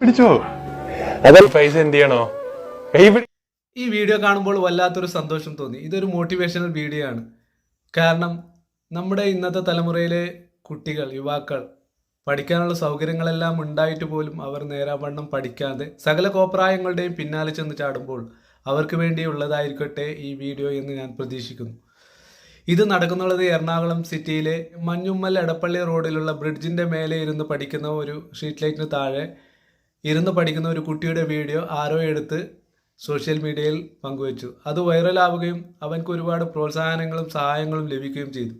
പിടിച്ചോ? പൈസ എന്ത് ചെയ്യണോ? ഈ വീഡിയോ കാണുമ്പോൾ വല്ലാത്തൊരു സന്തോഷം തോന്നി. ഇതൊരു മോട്ടിവേഷണൽ വീഡിയോ ആണ്. കാരണം നമ്മുടെ ഇന്നത്തെ തലമുറയിലെ കുട്ടികൾ യുവാക്കൾ പഠിക്കാനുള്ള സൗകര്യങ്ങളെല്ലാം ഉണ്ടായിട്ട് പോലും അവർ നേരാവണ്ണം പഠിക്കാതെ സകല കോപ്രായങ്ങളുടെയും പിന്നാലെ ചെന്ന് ചാടുമ്പോൾ അവർക്ക് വേണ്ടിയുള്ളതായിരിക്കട്ടെ ഈ വീഡിയോ എന്ന് ഞാൻ പ്രതീക്ഷിക്കുന്നു. ഇത് നടക്കുന്നുള്ളത് എറണാകുളം സിറ്റിയിലെ മഞ്ഞുമ്മൽ എടപ്പള്ളി റോഡിലുള്ള ബ്രിഡ്ജിന്റെ മേലെ ഇരുന്ന് പഠിക്കുന്ന ഒരു സ്ട്രീറ്റ് ലൈറ്റിന് താഴെ ഇരുന്ന് പഠിക്കുന്ന ഒരു കുട്ടിയുടെ വീഡിയോ ആരോ എടുത്ത് സോഷ്യൽ മീഡിയയിൽ പങ്കുവച്ചു. അത് വൈറലാവുകയും അവൻക്ക് ഒരുപാട് പ്രോത്സാഹനങ്ങളും സഹായങ്ങളും ലഭിക്കുകയും ചെയ്തു.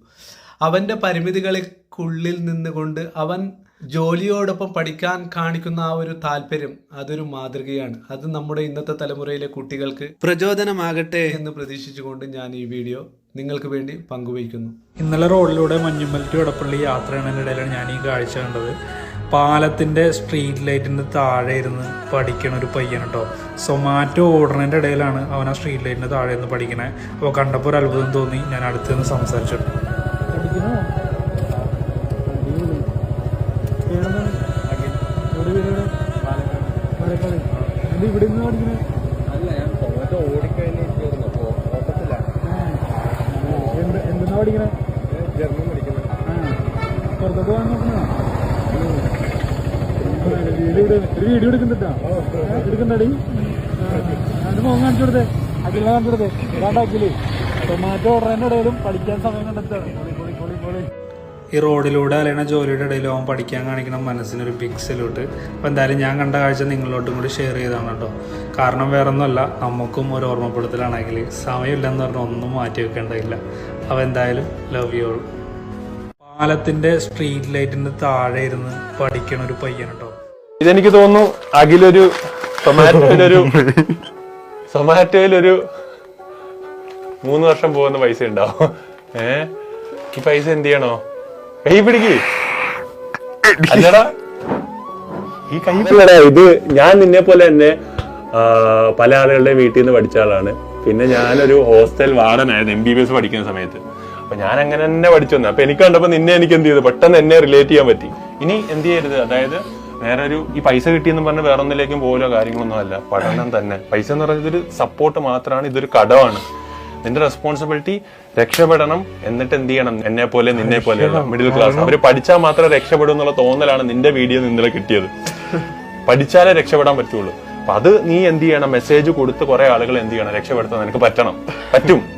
അവന്റെ പരിമിതികൾക്കുള്ളിൽ നിന്നുകൊണ്ട് അവൻ ജോലിയോടൊപ്പം പഠിക്കാൻ കാണിക്കുന്ന ആ ഒരു താല്പര്യം അതൊരു മാതൃകയാണ്. അത് നമ്മുടെ ഇന്നത്തെ തലമുറയിലെ കുട്ടികൾക്ക് പ്രചോദനമാകട്ടെ. എന്ന് പ്രതീക്ഷിച്ചുകൊണ്ട് ഞാൻ ഈ വീഡിയോ നിങ്ങൾക്ക് വേണ്ടി പങ്കുവയ്ക്കുന്നു. ഇന്നലെ റോഡിലൂടെ മഞ്ഞുമ്മൽ ടു എടപ്പള്ളി യാത്ര ചെയ്യുന്നതിനിടയിലാണ് ഞാൻ ഈ കാഴ്ച കണ്ടത്. പാലത്തിന്റെ സ്ട്രീറ്റ് ലൈറ്റിന്റെ താഴെ ഇരുന്ന് പഠിക്കണ ഒരു പയ്യൻ കേട്ടോ സൊമാറ്റോ ഓർഡറിന്റെ ഇടയിലാണ് അവൻ ആ സ്ട്രീറ്റ് ലൈറ്റിന്റെ താഴെ ഇരുന്ന് പഠിക്കണേ. അപ്പോൾ കണ്ടപ്പോൾ ഒരു അത്ഭുതം തോന്നി. ഞാൻ അടുത്ത് നിന്ന് സംസാരിച്ചു. വീഡിയോ എടുക്കുന്നുണ്ടാ? എടുക്കണ്ടടി അതിന് മോൻ കാണിച്ചു കൊടുത്തേ. അഖില കാണിച്ചു കൊടുത്തേ. ഏതാണ്ട് അഖിൽ. ടൊമാറ്റോ ഓർഡറിന്റെ ഇടയിലും പഠിക്കാൻ സമയം കണ്ടെത്താണ് ഈ റോഡിലൂടെ അലയണ ജോലിയുടെ ഇടയിൽ അവൻ പഠിക്കാൻ കാണിക്കണം മനസ്സിനൊരു ബിഗ് സല്യൂട്ട് അപ്പോൾ എന്തായാലും ഞാൻ കണ്ട കാഴ്ച നിങ്ങളോട്ടും കൂടി ഷെയർ ചെയ്താണ് കേട്ടോ. കാരണം വേറെ ഒന്നുമല്ല നമുക്കും ഒരു ഓർമ്മപ്പെടുത്തലാണെങ്കിൽ സമയമില്ലെന്ന് പറഞ്ഞാൽ ഒന്നും മാറ്റി വെക്കേണ്ടതില്ല. അപ്പോൾ എന്തായാലും ലവ് യു ഓൾ പാലത്തിന്റെ സ്ട്രീറ്റ് ലൈറ്റിന്റെ താഴെ ഇരുന്ന് പഠിക്കണ ഒരു പയ്യൻ കേട്ടോ. ഇതെനിക്ക് തോന്നുന്നു അഖിലൊരു സൊമാറ്റോയിലൊരു സൊമാറ്റോയിലൊരു മൂന്ന് വർഷം പോകുന്ന പൈസ ഉണ്ടാവും. ഏ? ഈ പൈസ എന്ത് ചെയ്യണോ? കൈ പിടിക്ക്. അല്ലടാ. ഈ കൈ ഇത് ഞാൻ നിന്നെ പോലെ തന്നെ പല ആളുകളുടെ വീട്ടിൽ നിന്ന് പഠിച്ച ആളാണ്. പിന്നെ ഞാനൊരു ഹോസ്റ്റൽ വാർഡനായിരുന്നു എം ബി ബി എസ് പഠിക്കുന്ന സമയത്ത്. അപ്പൊ ഞാൻ അങ്ങനെ തന്നെ പഠിച്ചു വന്നു. അപ്പൊ എനിക്ക് കണ്ടപ്പോ നിന്നെ എനിക്ക് എന്ത് ചെയ്തു? പെട്ടെന്ന് എന്നെ റിലേറ്റ് ചെയ്യാൻ പറ്റി. ഇനി എന്ത് ചെയ്യരുത്? അതായത് വേറെ ഒരു ഈ പൈസ കിട്ടിയെന്ന് പറഞ്ഞ് വേറെ ഒന്നിലേക്കും പോലോ കാര്യങ്ങളൊന്നും അല്ല. പഠനം തന്നെ. പൈസ എന്ന് പറയുന്നത് ഒരു സപ്പോർട്ട് മാത്രമാണ് ഇതൊരു കടമാണ് നിന്റെ റെസ്പോൺസിബിലിറ്റി രക്ഷപ്പെടണം എന്നിട്ട് എന്ത് ചെയ്യണം? എന്നെ പോലെ നിന്നെ പോലെ മിഡിൽ ക്ലാസ് അവർ പഠിച്ചാൽ മാത്രമേ രക്ഷപ്പെടൂ എന്നുള്ള തോന്നലാണ് നിന്റെ വീഡിയോ നിന്നലെ കിട്ടിയത്. പഠിച്ചാലേ രക്ഷപ്പെടാൻ പറ്റുള്ളൂ. അപ്പൊ അത് നീ എന്ത് ചെയ്യണം? മെസ്സേജ് കൊടുത്ത് കുറെ ആളുകൾ എന്ത് ചെയ്യണം? രക്ഷപ്പെടുത്താൻ നിനക്ക് പറ്റണം. പറ്റും.